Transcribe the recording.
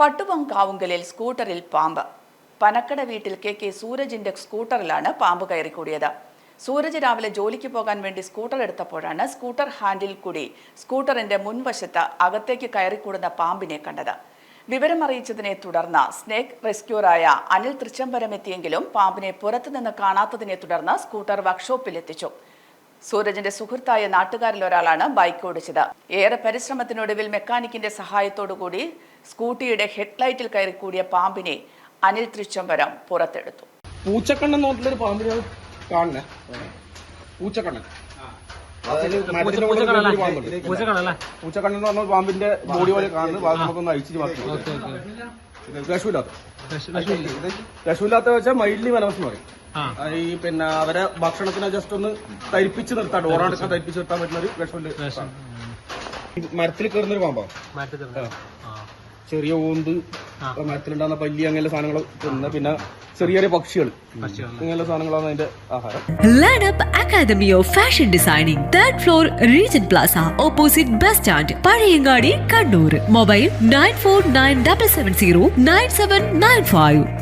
പട്ടുവങ്കാവുങ്കലിൽ സ്കൂട്ടറിൽ പാമ്പ്. പനക്കട വീട്ടിൽ കെ കെ സൂരജിന്റെ സ്കൂട്ടറിലാണ് പാമ്പ് കയറിക്കൂടിയത്. സൂരജ് രാവിലെ ജോലിക്ക് പോകാൻ വേണ്ടി സ്കൂട്ടർ എടുത്തപ്പോഴാണ് സ്കൂട്ടർ ഹാൻഡിൽ കൂടി സ്കൂട്ടറിന്റെ മുൻവശത്ത് അകത്തേക്ക് കയറിക്കൂടുന്ന പാമ്പിനെ കണ്ടത്. വിവരമറിയിച്ചതിനെ തുടർന്ന് സ്നേക് റെസ്ക്യൂറായ അനിൽ തൃച്ചംബരം എത്തിയെങ്കിലും പാമ്പിനെ പുറത്തുനിന്ന് കാണാത്തതിനെ തുടർന്ന് സ്കൂട്ടർ വർക്ക്ഷോപ്പിൽ എത്തിച്ചു സൂരജിന്റെ സുഹൃത്തായ നാട്ടുകാരിൽ ഒരാളാണ് ബൈക്ക് ഓടിച്ചത്. ഏറെ പരിശ്രമത്തിനൊടുവിൽ മെക്കാനിക്കിന്റെ സഹായത്തോടുകൂടി സ്കൂട്ടിയുടെ ഹെഡ്ലൈറ്റിൽ കയറി കൂടിയ പാമ്പിനെ അനിൽ തൃച്ചംബരം പുറത്തെടുത്തു. പൂച്ചക്കണ്ണൻ നോട്ടിലൊരു പാമ്പിനെ കാണുന്നേ. പൂച്ചക്കണ്ണൻ. പൂച്ചക്കണ്ണൻ എന്ന് പറഞ്ഞ പാമ്പിന്റെ ബോഡി പോലെ കാണുന്നത്. അത് നമുക്കൊന്ന് അഴിച്ചിട്ട് മാറ്റി വിഷമില്ലാത്ത വിഷമില്ലാത്ത വെച്ചാൽ മൈൽഡ്ലി വനവസം പറയും ഈ പിന്നെ അവരെ ഭക്ഷണത്തിനെ ജസ്റ്റ് ഒന്ന് തരിപ്പിച്ച് നിർത്താൻ ഡോറാടൊക്കെ തരിപ്പിച്ച് നിർത്താൻ പറ്റുന്ന ഒരു വിഷമില്ല വിഷം. മരത്തിൽ കയറുന്നൊരു ആ. ചെറിയ ഓന്ത്. മരത്തിലുണ്ടാകുന്ന പല്ലി അങ്ങനെയുള്ള സാധനങ്ങൾ തിന്ന് പിന്നെ ചെറിയ ചെറിയ പക്ഷികൾ. അങ്ങനെയുള്ള സാധനങ്ങളാണ് അതിന്റെ ആഹാരം. Learn Plaza Academy of Fashion Designing, third floor, Regent Plaza, opposite double stand, zero nine Mobile 949770 9795.